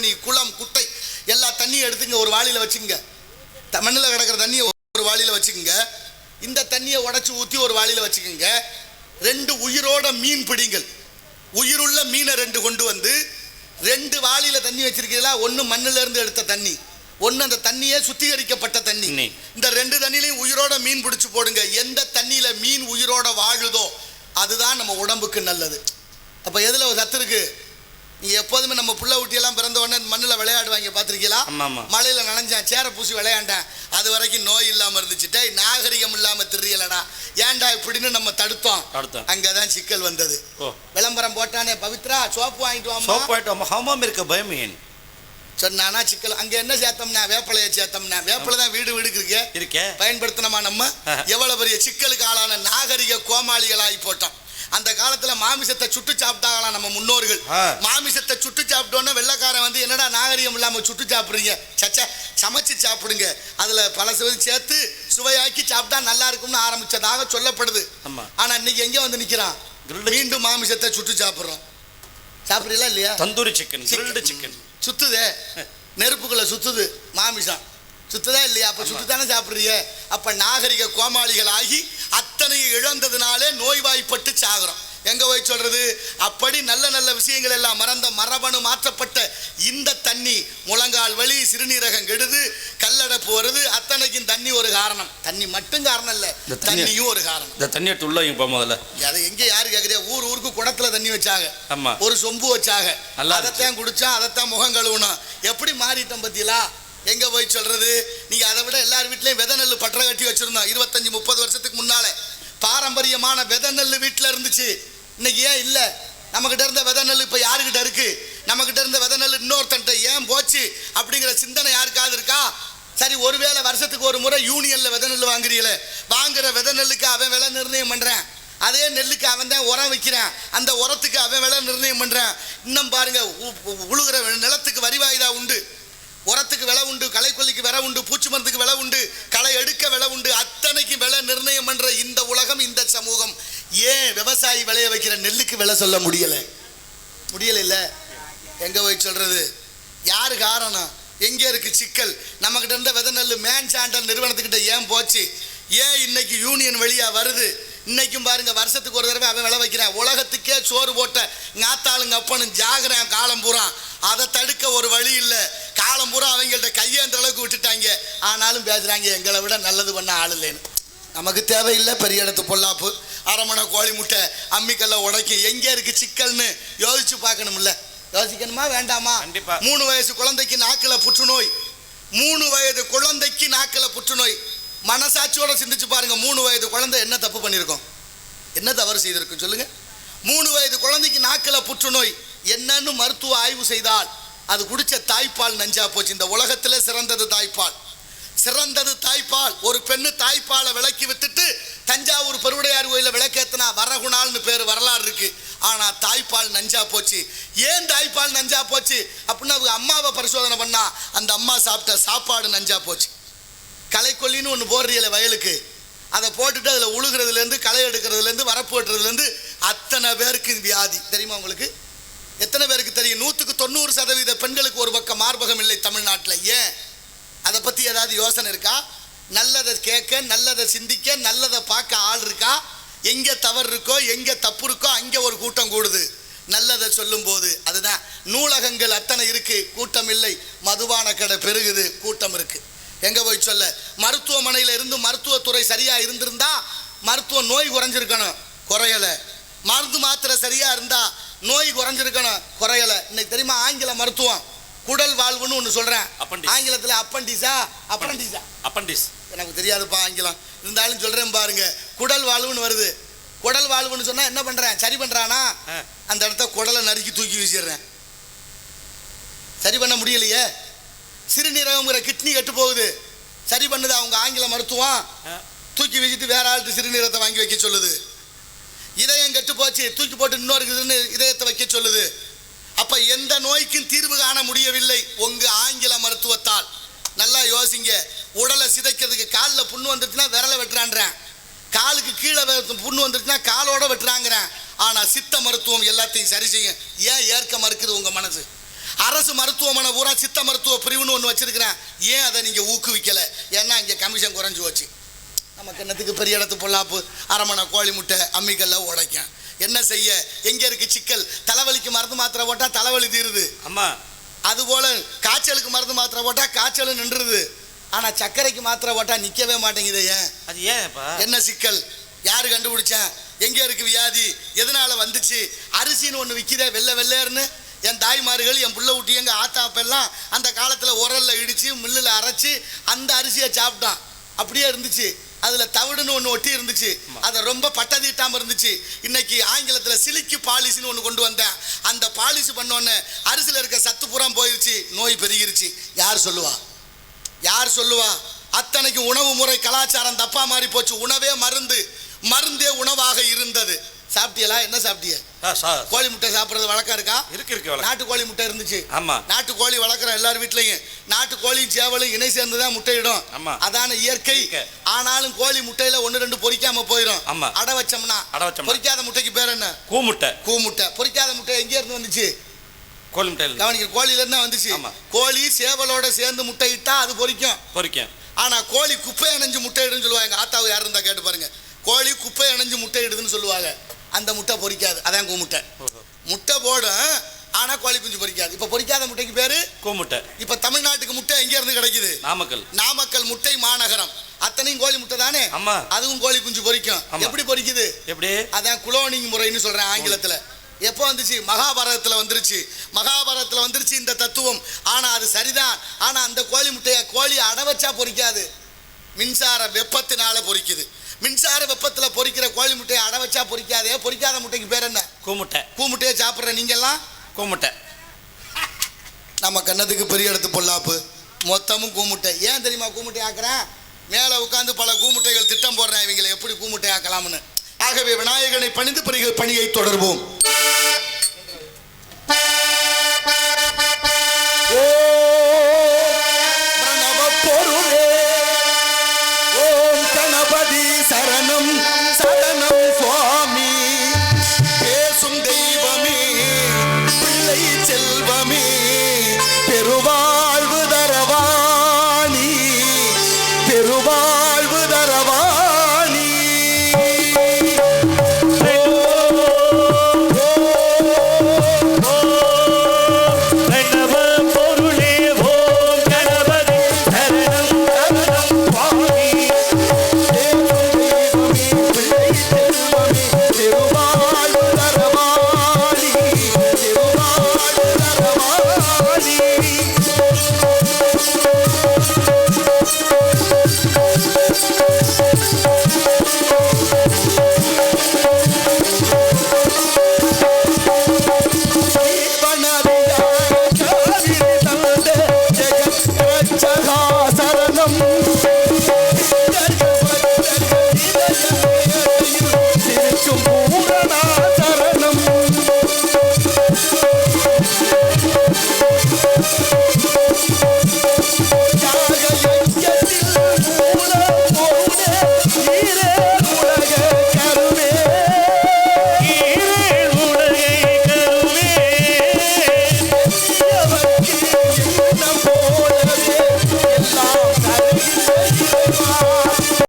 ஊரணி குளம் குட்டை எல்லா தண்ணியும் எடுத்துங்க ஒரு வாளியில் வச்சுக்கோங்க. த- மண்ணுல கிடக்கிற தண்ணியை ஒரு வாளியில் வச்சுக்கோங்க. இந்த தண்ணியை உடைச்சு ஊற்றி ஒரு வாளியில் வச்சுக்கோங்க. ரெண்டு உயிரோட மீன் பிடிங்கள். உயிருள்ள மீனை ரெண்டு கொண்டு வந்து ரெண்டு வாளியில் தண்ணி வச்சிருக்கீங்களா ஒன்று மண்ணுல இருந்து எடுத்த தண்ணி. ஒன்று அந்த தண்ணியே சுத்திகரிக்கப்பட்ட தண்ணி. இந்த ரெண்டு தண்ணிலையும் உயிரோட மீன் பிடிச்சு போடுங்க. எந்த தண்ணியில மீன் உயிரோட வாழுதோ அதுதான் நம்ம உடம்புக்கு நல்லது. அப்ப எதுல ஒரு சத்து இருக்கு? நீங்க எப்போதுமே நம்ம புள்ள ஊட்டியெல்லாம் பிறந்த உடனே மண்ணில் விளையாடுவாங்க பார்த்திருக்கீங்களா. மழையில நனைஞ்சேன் சேர பூசி விளையாண்டேன். அது வரைக்கும் நோய் இல்லாம இருந்துச்சு. டேய் நாகரிகம் இல்லாம தெரியலடா. ஏன்டா இப்படின்னு நம்ம தடுத்தோம். தடுத்தோம். அங்கதான் சிக்கல் வந்தது. விளம்பரம் போட்டானே பவித்ரா சோப்பு வாங்கிட்டு வாமா சோப்பு ஐட்டம் ஹோமம் இருக்க பயம் ஏன்? சொன்னானா சிக்கல். அங்க என்ன சேர்த்தோம்னா வேப்பலையை சேர்த்தோம்னா. வேப்பலை தான் வீடு வீடுக்கு இருக்கு. இருக்கே. பயன்படுத்தினோமா நம்ம. எவ்வளவு பெரிய சிக்கலுக்கு ஆளான நாகரிக கோமாளிகளாகி போட்டோம். அந்த காலத்துல மாமிசத்தை சுட்டு சாப்பிட்டாங்களாம் நம்ம முன்னோர்கள். மாமிசத்தை சுட்டு சாப்பிட்டோன்னே வெள்ளைக்காரன் வந்து என்னடா நாகரிகம் இல்லாம சுட்டு சாப்பிடுறீங்க? சச்சா சமைச்சு சாப்பிடுங்க. அதுல பல சேர்த்து சுவையாக்கி சாப்பிட்டா நல்லா இருக்கும்னு ஆரம்பிச்சதாக சொல்லப்படுது. ஆனா இன்னைக்கு எங்க வந்து நிக்கிறான்? மீண்டும் மாமிசத்தை சுட்டு சாப்பிடுறோம். சாப்பிடுறீங்களா இல்லையா? தந்தூரி சிக்கன் கிரில்டு சிக்கன் சுத்துதே. நெருப்புக்குள்ள சுத்துது மாமிசம். சுத்துதா இல்லையா? அப்ப சுத்துதானே சாப்பிடுறீங்க. அப்ப நாகரிக கோமாளிகள் ஆகி சாகுறோம் எங்க போய் சொல்றது? அப்படி நல்ல நல்ல விஷயங்கள் எல்லாம் மறந்த மரபணு மாற்றப்பட்ட இந்த தண்ணி முழங்கால் வலி சிறுநீரகம் கெடுது கல்லடைப்பு வருது அத்தனைக்கும் தண்ணி ஒரு காரணம். தண்ணி மட்டும் காரணம் இல்ல தண்ணியும் ஒரு காரணம். இந்த தண்ணி எடுத்து உள்ள முதல்ல அதை எங்க யாரு கேக்குறியா ஊர் ஊருக்கு குடத்துல தண்ணி வச்சாங்க. ஆமா. ஒரு சொம்பு இருந்துச்சு. அதைத்தான் குடிச்சா அதைத்தான் முகம் கழுவணும் எப்படி மாறிட்டோம் பத்தியலா? எங்க போய் சொல்றது? நீங்க அதை விட எல்லார் வீட்லயும் விதை நெல் பற்ற கட்டி வச்சிருந்தோம். இருபத்தஞ்சு முப்பது வருஷத்துக்கு முன்னால. பாரம்பரியமான விதை நெல் வீட்டுல இருந்துச்சு. இன்னைக்கு ஏன் இல்லை? நம்மகிட்ட இருந்த விதை நெல் இப்போ யாருக்கிட்ட இருக்கு? நம்மகிட்ட இருந்த வித நெல் இன்னொருத்தன்ட்ட ஏன் போச்சு? அப்படிங்கிற சிந்தனை யாருக்காவது இருக்கா? சரி ஒருவேளை வருஷத்துக்கு ஒரு முறை யூனியன்ல விதை நெல் வாங்குறீங்களே. வாங்குற வித நெல்லுக்கு அவன் விலை நிர்ணயம் பண்றேன். அதே நெல்லுக்கு அவன் தான் உரம் வைக்கிறான். அந்த உரத்துக்கு அவன் விலை நிர்ணயம் பண்றான். இன்னும் பாருங்க உ- உழுகிற நிலத்துக்கு வரிவாயுதா உண்டு. உரத்துக்கு விலை உண்டு களைக்கொல்லிக்கு விலை உண்டு பூச்சி மருந்துக்கு விலை உண்டு களை எடுக்க விலை உண்டு. அத்தனைக்கு விலை நிர்ணயம் பண்ணுற இந்த உலகம் இந்த சமூகம். ஏன் விவசாயி விளைய வைக்கிற நெல்லுக்கு விலை சொல்ல முடியலை? முடியல இல்லை எங்கே போய் சொல்கிறது யார் காரணம்? எங்கே இருக்குது சிக்கல்? நம்மக்கிட்ட இருந்த விதை நெல் மேன் சாண்டல் நிறுவனத்துக்கிட்ட ஏன் போச்சு? ஏன் இன்னைக்கு யூனியன் வழியாக வருது? இன்னைக்கும் பாருங்க வருஷத்துக்கு ஒரு தடவை அவன் விளை வைக்கிறான். உலகத்துக்கே சோறு போட்ட ஞாத்தாளுங்க அப்பனும் ஜாகிறான் காலம் பூரா அதை தடுக்க ஒரு வழி இல்லை. காலம் பூரா அவங்கள்ட்ட கையேந்த அளவுக்கு விட்டுட்டாங்க. ஆனாலும் பேசுறாங்க எங்களை விட நல்லது பண்ண ஆள் இல்லைன்னு. நமக்கு தேவையில்லை பெரிய இடத்து பொல்லாப்பு. அரமணை கோழி முட்டை அம்மிக்கல்ல உடைக்கும் எங்க இருக்கு சிக்கல்னு யோசிச்சு பார்க்கணும்ல. யோசிக்கணுமா வேண்டாமா? கண்டிப்பா. மூணு வயசு குழந்தைக்கு நாக்குல புற்றுநோய். மூணு வயது குழந்தைக்கு நாக்குல புற்றுநோய். மனசாட்சியோட சிந்திச்சு பாருங்க மூணு வயது குழந்தை என்ன தப்பு பண்ணியிருக்கோம் என்ன தவறு செய்திருக்கும் சொல்லுங்க. மூணு வயது குழந்தைக்கு நாக்குல புற்றுநோய். என்னன்னு மருத்துவ ஆய்வு செய்தால் அது குடிச்ச தாய்ப்பால் நஞ்சா போச்சு. இந்த உலகத்தில் சிறந்தது தாய்ப்பால். சிறந்தது தாய்ப்பால். ஒரு பெண்ணு தாய்ப்பாலை விளக்கி வித்துட்டு தஞ்சாவூர் பெருவுடையார் கோயிலில் விளக்கேத்தினா வரகுணால்னு பேர் வரலாறு இருக்கு. ஆனால் தாய்ப்பால் நஞ்சா போச்சு. ஏன் தாய்ப்பால் நஞ்சா போச்சு? அப்படின்னு அவங்க அம்மாவை பரிசோதனை பண்ணா அந்த அம்மா சாப்பிட்ட சாப்பாடு நஞ்சா போச்சு. களைக்கொல்லின்னு ஒன்று போடுறீல வயலுக்கு. அதை போட்டுட்டு அதில் உழுகிறதுலேருந்து களை எடுக்கிறதுலேருந்து வரப்பு வெட்டுறதுலேருந்து அத்தனை பேருக்கு வியாதி. தெரியுமா உங்களுக்கு? எத்தனை பேருக்கு தெரியும்? நூற்றுக்கு தொண்ணூறு சதவீத பெண்களுக்கு ஒரு பக்கம் மார்பகம் இல்லை தமிழ்நாட்டில். ஏன்? அதை பற்றி ஏதாவது யோசனை இருக்கா? நல்லதை கேட்க நல்லதை சிந்திக்க நல்லதை பார்க்க ஆள் இருக்கா? எங்கே தவறு இருக்கோ எங்கே தப்பு இருக்கோ அங்கே ஒரு கூட்டம் கூடுது. நல்லதை சொல்லும்போது அதுதான். நூலகங்கள் அத்தனை இருக்குது கூட்டம் இல்லை. மதுபான கடை பெருகுது கூட்டம் இருக்கு. எங்கே போய் சொல்ல? மருத்துவமனையில் இருந்து மருத்துவத்துறை சரியாக இருந்திருந்தா மருத்துவ நோய் குறைஞ்சிருக்கணும். குறையலை. மருந்து மாத்திரை சரியாக இருந்தால் நோய் குறைஞ்சிருக்கணும் குறையல. இன்னைக்கு தெரியுமா? ஆங்கில மருத்துவம். குடல் வாழ்வுன்னு ஒன்று Appendix. ஆங்கிலத்தில் அப்பண்டிஸா அப்பண்டிஸா அப்பண்டிஸ் எனக்கு தெரியாதுப்பா ஆங்கிலம். இருந்தாலும் சொல்றேன் பாருங்க. குடல் வாழ்வுன்னு வருது. குடல் வாழ்வுன்னு சொன்னா என்ன பண்றேன்? சரி பண்றானா? ஆ. அந்த இடத்த குடலை நறுக்கி தூக்கி வீசிடுறேன். சரி பண்ண முடியலையே? சிறுநீரகம்ங்கிற கிட்னி கெட்டு போகுது. சரி பண்ணுது அவங்க ஆங்கில மருத்துவம். தூக்கி வீசிட்டு வேற ஆள்கிட்ட சிறுநீரகத்தை வாங்கி வைக்க சொல்லுது. இதயம் கெட்டு போச்சு தூக்கி போட்டு இன்னொரு சிறுநீ- இதயத்தை வைக்க சொல்லுது. அப்ப எந்த நோய்க்கும் தீர்வு காண முடியவில்லை. உங்க ஆங்கில மருத்துவத்தால். நல்லா யோசிங்க. உடலை சிதைக்கிறதுக்கு காலில் புண்ணு வந்துருச்சுன்னா விரலை வெட்டுறான்றேன். காலுக்கு கீழே புண்ணு வந்துருச்சுன்னா காலோட வெட்டுறாங்கிறேன். ஆனா சித்த மருத்துவம் எல்லாத்தையும் சரி செய்யும். ஏன் ஏற்க மறுக்குது உங்க மனசு? அரசு மருத்துவமனை பூரா சித்த மருத்துவ பிரிவுன்னு ஒன்று வச்சிருக்கிறேன். ஏன் அதை நீங்கள் ஊக்குவிக்கலை? ஏன்னா இங்கே கமிஷன் குறைஞ்சு வச்சு நமக்கு என்னத்துக்கு பெரிய இடத்து பொல்லாப்பு? அரமனை கோழி முட்டை அம்மிக்கல்ல உடைக்கும். என்ன செய்ய? எங்கே இருக்கு சிக்கல்? தலைவலிக்கு மருந்து மாத்திரை போட்டால் தலைவலி தீருது. அம்மா அதுபோல காய்ச்சலுக்கு மருந்து மாத்திரை போட்டால் காய்ச்சலும் நின்றுது. ஆனால் சர்க்கரைக்கு மாத்திரை போட்டால் நிற்கவே மாட்டேங்குது ஏன்? அது ஏன்ப்பா என்ன சிக்கல்? யாரு கண்டுபிடிச்சேன் எங்கே இருக்கு வியாதி? எதனால வந்துச்சு? அரிசின்னு ஒன்று விற்கிதே வெள்ளை வெள்ளையர்னு. என் தாய்மார்கள் என் புள்ள ஊட்டி எங்கள் ஆத்தாப்பெல்லாம் அந்த காலத்தில் உரல்ல இடித்து மில்லில் அரைச்சி அந்த அரிசியை சாப்பிட்டான். அப்படியே இருந்துச்சு. அதில் தவிடுன்னு ஒன்று ஒட்டி இருந்துச்சு. அதை ரொம்ப பட்டதீட்டாமல் இருந்துச்சு. இன்னைக்கு ஆங்கிலத்தில் சிலிக்கு பாலிசின்னு ஒன்று கொண்டு வந்தேன். அந்த பாலிசி பண்ணோன்னே அரிசியில் இருக்க சத்து புறம் போயிருச்சு. நோய் பெருகிருச்சு. யார் சொல்லுவா? யார் சொல்லுவா? அத்தனைக்கு உணவு முறை கலாச்சாரம் தப்பா மாறி போச்சு. உணவே மருந்து. மருந்தே உணவாக இருந்தது. சாப்பிட்டியலா? என்ன சாப்பிட்டிய? கோழி முட்டை சாப்பிட்றது வழக்கம் இருக்கா? இருக்கு இருக்கு நாட்டு கோழி முட்டை இருந்துச்சு. ஆமா. நாட்டு கோழி வளர்க்குற எல்லார் வீட்லயும் நாட்டு கோழியும் சேவலும் இணை சேர்ந்து தான் முட்டையிடும். ஆமா. அதான இயற்கை. ஆனாலும் கோழி முட்டையில ஒன்று ரெண்டு பொரிக்காம போயிடும் ஆமா. அடை வச்சோம்னா அடை வச்சோம்னா. பொரிக்காத முட்டைக்கு பேர் என்ன? கூமுட்டை. கூ முட்டை பொரிக்காத முட்டை எங்கே இருந்து வந்துச்சு? கோழி முட்டையில் கவனிக்க கோழில இருந்து வந்துச்சு. ஆமா. கோழி சேவலோட சேர்ந்து முட்டை இட்டா அது பொரிக்கும் பொரிக்கும் ஆனா கோழி குப்பை அணைஞ்சு முட்டை இடுன்னு சொல்லுவாங்க. ஆத்தாவு யார் இருந்தா கேட்டு பாருங்க. கோழி குப்பை அணைஞ்சு முட்டை இடுதுன்னு சொல்லுவாங்க. அந்த முட்டை பொரிக்காது அதான் முட்டை. ஓஹோ. முட்டை போடும் ஆனா கோழி குஞ்சு பொரிக்காது இப்ப பொரிக்காத முட்டைக்கு பேரு? கூமுட்டை இப்ப தமிழ்நாட்டுக்கு முட்டை எங்க இருந்து கிடைக்குது? நாமக்கல். நாமக்கல் முட்டை மாநகரம். அத்தனையும் கோழி முட்டை தானே? ஆமா. அதுவும் கோழி குஞ்சு பொரிக்கும் ஆமா. எப்படி பொரிக்குது எப்படி? அதான் குளோனிங் முறைன்னு சொல்றேன் ஆங்கிலத்துல. எப்போ வந்துச்சு? மகாபாரதத்துல வந்துருச்சு. மகாபாரதத்துல வந்துருச்சு இந்த தத்துவம். ஆனா அது சரிதான். ஆனா அந்த கோழி முட்டையை கோழி அடை வச்சா பொரிக்காது மின்சார வெப்பத்தினால பொரிக்குது மின்சார வெப்பத்துல பொரிக்கிற கோழி முட்டையை அடை வச்சா பொரிக்காதே பொரிக்காத முட்டைக்கு பேர் என்ன? கூமுட்டை. பூ முட்டையை சாப்பிட்ற நீங்கெல்லாம்? கூமுட்டை. நம்ம கண்ணத்துக்கு பெரிய இடத்து பொல்லாப்பு. மொத்தமும் கூமுட்டை. ஏன் தெரியுமா கூமுட்டை ஆக்குறேன் மேலே உட்காந்து பல கூமுட்டைகள் திட்டம் போடுறேன் இவங்களை. எப்படி கூமுட்டை ஆக்கலாம்னு. ஆகவே விநாயகனை பணிந்து பணியை தொடர்வோம். সম্ভব